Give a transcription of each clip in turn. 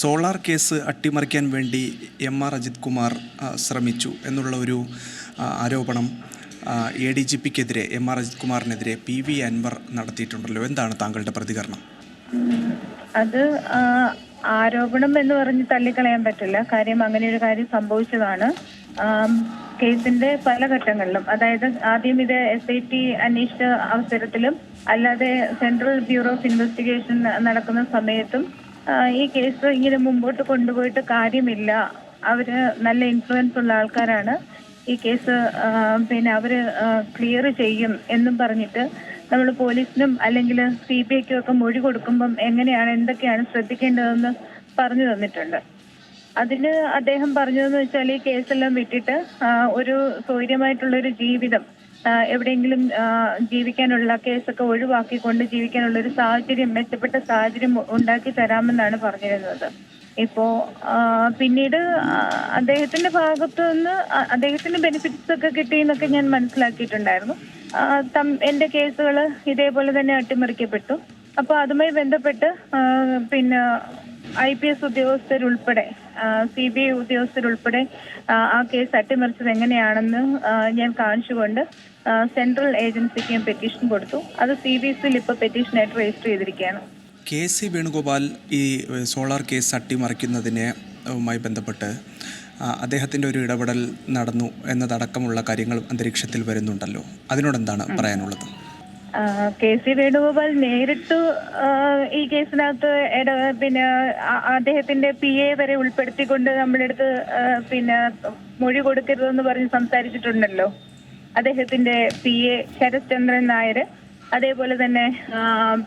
Solar case അട്ടിമറിക്കാൻ വേണ്ടി M R Ajith Kumar ശ്രമിച്ചു എന്നുള്ള ഒരു ആരോപണം എ ഡി ജി പിക്കെതിരെ എം ആർ അജിത് കുമാറിനെതിരെ പി വി അൻവർ നടത്തിയിട്ടുണ്ടല്ലോ. എന്താണ് താങ്കളുടെ പ്രതികരണം? അത് ആരോപണം എന്ന് പറഞ്ഞ് തള്ളിക്കളയാൻ പറ്റില്ല. കാര്യം അങ്ങനെ ഒരു കാര്യം സംഭവിച്ചതാണ്. കേസിന്റെ പല ഘട്ടങ്ങളിലും അതായത് ആദ്യം ഇത് എസ് ഐ ടി അന്വേഷിച്ച അവസരത്തിലും അല്ലാതെ സെൻട്രൽ ബ്യൂറോ ഓഫ് ഇൻവെസ്റ്റിഗേഷൻ നടക്കുന്ന സമയത്തും ഈ കേസ് ഇങ്ങനെ മുമ്പോട്ട് കൊണ്ടുപോയിട്ട് കാര്യമില്ല. അവർ നല്ല ഇൻഫ്ലുവൻസ് ഉള്ള ആൾക്കാരാണ്. ഈ കേസ് പിന്നെ അവർ ക്ലിയർ ചെയ്യും എന്നും പറഞ്ഞിട്ട് നമ്മൾ പോലീസിനും അല്ലെങ്കിൽ സി ബി ഐക്കും ഒക്കെ മൊഴി കൊടുക്കുമ്പം എങ്ങനെയാണ് എന്തൊക്കെയാണ് ശ്രദ്ധിക്കേണ്ടതെന്ന് പറഞ്ഞു തന്നിട്ടുണ്ട്. അതിന് അദ്ദേഹം പറഞ്ഞതെന്ന് വെച്ചാൽ ഈ കേസെല്ലാം വിട്ടിട്ട് ഒരു സ്വൈര്യമായിട്ടുള്ള ഒരു ജീവിതം എവിടെയെങ്കിലും ജീവിക്കാനുള്ള കേസൊക്കെ ഒഴിവാക്കിക്കൊണ്ട് ജീവിക്കാനുള്ള ഒരു സാഹചര്യം മെച്ചപ്പെട്ട സാഹചര്യം ഉണ്ടാക്കി തരാമെന്നാണ് പറഞ്ഞിരുന്നത്. ഇപ്പോ പിന്നീട് അദ്ദേഹത്തിന്റെ ഭാഗത്തു നിന്ന് അദ്ദേഹത്തിന് ബെനിഫിറ്റ്സ് ഒക്കെ കിട്ടി എന്നൊക്കെ ഞാൻ മനസ്സിലാക്കിയിട്ടുണ്ടായിരുന്നു. എന്റെ കേസുകൾ ഇതേപോലെ തന്നെ അട്ടിമറിക്കപ്പെട്ടു. അപ്പൊ അതുമായി ബന്ധപ്പെട്ട് പിന്നെ ഐ പി എസ് ഉദ്യോഗസ്ഥരുൾപ്പെടെ സി ബി ഐ ഉദ്യോഗസ്ഥരുൾപ്പെടെ ആ, കേസ് അട്ടിമറിച്ചത് എങ്ങനെയാണെന്ന് ഞാൻ കാണിച്ചുകൊണ്ട് സെൻട്രൽ ഏജൻസിക്ക് പെറ്റീഷൻ കൊടുത്തു. അത് സി ബി എസിൽ ഇപ്പോൾ പെറ്റീഷനായിട്ട് രജിസ്റ്റർ ചെയ്തിരിക്കുകയാണ്. കെ സി വേണുഗോപാൽ ഈ സോളാർ കേസ് അട്ടിമറിക്കുന്നതിനെ മായി ബന്ധപ്പെട്ട് അദ്ദേഹത്തിന്റെ അദ്ദേഹത്തിന്റെ ഒരു ഇടപെടൽ നടന്നു എന്നതടക്കമുള്ള കാര്യങ്ങൾ അന്തരീക്ഷത്തിൽ വരുന്നുണ്ടല്ലോ. അതിനോടെന്താണ് പറയാനുള്ളത്? കെ സി വേണുഗോപാൽ നേരിട്ട് ഈ കേസിനകത്ത് പിന്നെ അദ്ദേഹത്തിന്റെ പി എ വരെ ഉൾപ്പെടുത്തിക്കൊണ്ട് അടുത്ത് പിന്നെ മൊഴി കൊടുക്കരുതെന്ന് പറഞ്ഞ് സംസാരിച്ചിട്ടുണ്ടല്ലോ. അദ്ദേഹത്തിന്റെ പി എ ശരത്ചന്ദ്രൻ നായർ അതേപോലെ തന്നെ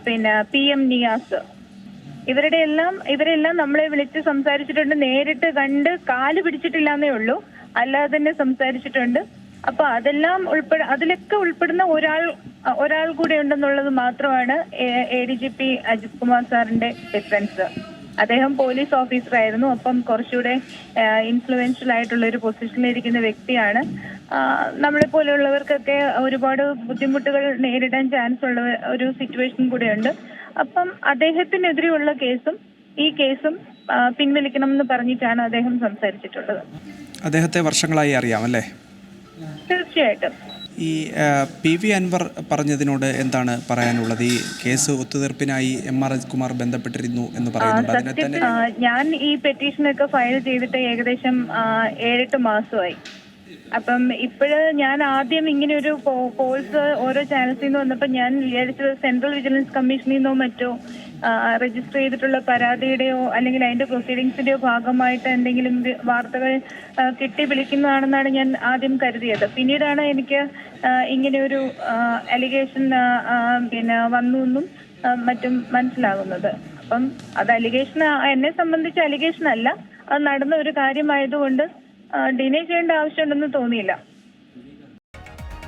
പിന്നെ പി എം നിയാസ്. ഇവരുടെ എല്ലാം ഇവരെല്ലാം നമ്മളെ വിളിച്ച് സംസാരിച്ചിട്ടുണ്ട്. നേരിട്ട് കണ്ട് കാൽ പിടിച്ചിട്ടില്ല എന്നേ ഉള്ളൂ. അല്ലാതെ തന്നെ സംസാരിച്ചിട്ടുണ്ട്. അപ്പൊ അതെല്ലാം ഉൾപ്പെടെ അതിലൊക്കെ ഉൾപ്പെടുന്ന ഒരാൾ ഒരാൾ കൂടെ ഉണ്ടെന്നുള്ളത് മാത്രമാണ് A D G P Ajith Kumar സാറിന്റെ ഡിഫറൻസ്. അദ്ദേഹം പോലീസ് ഓഫീസർ ആയിരുന്നു. അപ്പം കുറച്ചുകൂടെ ഇൻഫ്ലുവൻഷ്യൽ ആയിട്ടുള്ള ഒരു പൊസിഷനിലിരിക്കുന്ന വ്യക്തിയാണ്. നമ്മളെ പോലെയുള്ളവർക്കൊക്കെ ഒരുപാട് ബുദ്ധിമുട്ടുകൾ നേരിടാൻ ചാൻസ് ഉള്ള ഒരു സിറ്റുവേഷൻ കൂടെയുണ്ട്. അപ്പം അദ്ദേഹത്തിനെതിരെയുള്ള കേസും ഈ കേസും പിൻവലിക്കണം എന്ന് പറഞ്ഞിട്ടാണ് അദ്ദേഹം സംസാരിച്ചിട്ടുള്ളത്. അദ്ദേഹത്തെ വർഷങ്ങളായി അറിയാം അല്ലേ? തീർച്ചയായിട്ടും. ഈ പി വി അൻവർ പറഞ്ഞതിനോട് എന്താണ് പറയാനുള്ളത്? ഈ കേസ് ഒത്തുതീർപ്പിനായി എം ആർ കുമാർ ബന്ധപ്പെട്ടിരുന്നു എന്ന് പറയുന്നുണ്ട്. അതിനെ ഞാൻ ഈ പെറ്റീഷനൊക്കെ ഫയൽ ചെയ്തിട്ട് ഏകദേശം ഏഴെട്ട് മാസമായി. അപ്പം ഇപ്പോഴ് ഞാൻ ആദ്യം ഇങ്ങനെ ഒരു കോഴ്സ് ഓരോ ചാനൽസിൽ നിന്ന് വന്നപ്പോൾ ഞാൻ വിചാരിച്ചത് സെൻട്രൽ വിജിലൻസ് കമ്മീഷനിൽ നിന്നോ മറ്റോ രജിസ്റ്റർ ചെയ്തിട്ടുള്ള പരാതിയുടെയോ അല്ലെങ്കിൽ അതിന്റെ പ്രൊസീഡിങ്സിന്റെയോ ഭാഗമായിട്ട് എന്തെങ്കിലും വാർത്തകൾ കിട്ടി വിളിക്കുന്നതാണെന്നാണ് ഞാൻ ആദ്യം കരുതിയത്. പിന്നീടാണ് എനിക്ക് ഇങ്ങനെ ഒരു അലിഗേഷൻ പിന്നെ വന്നു എന്നും മറ്റും മനസ്സിലാകുന്നത്. അപ്പം അത് അലിഗേഷൻ എന്നെ സംബന്ധിച്ച് അലിഗേഷൻ അല്ല. അത് നടന്ന ഒരു കാര്യമായതുകൊണ്ട് ഡിനേ ചെയ്യേണ്ട ആവശ്യമുണ്ടെന്ന് തോന്നിയില്ല.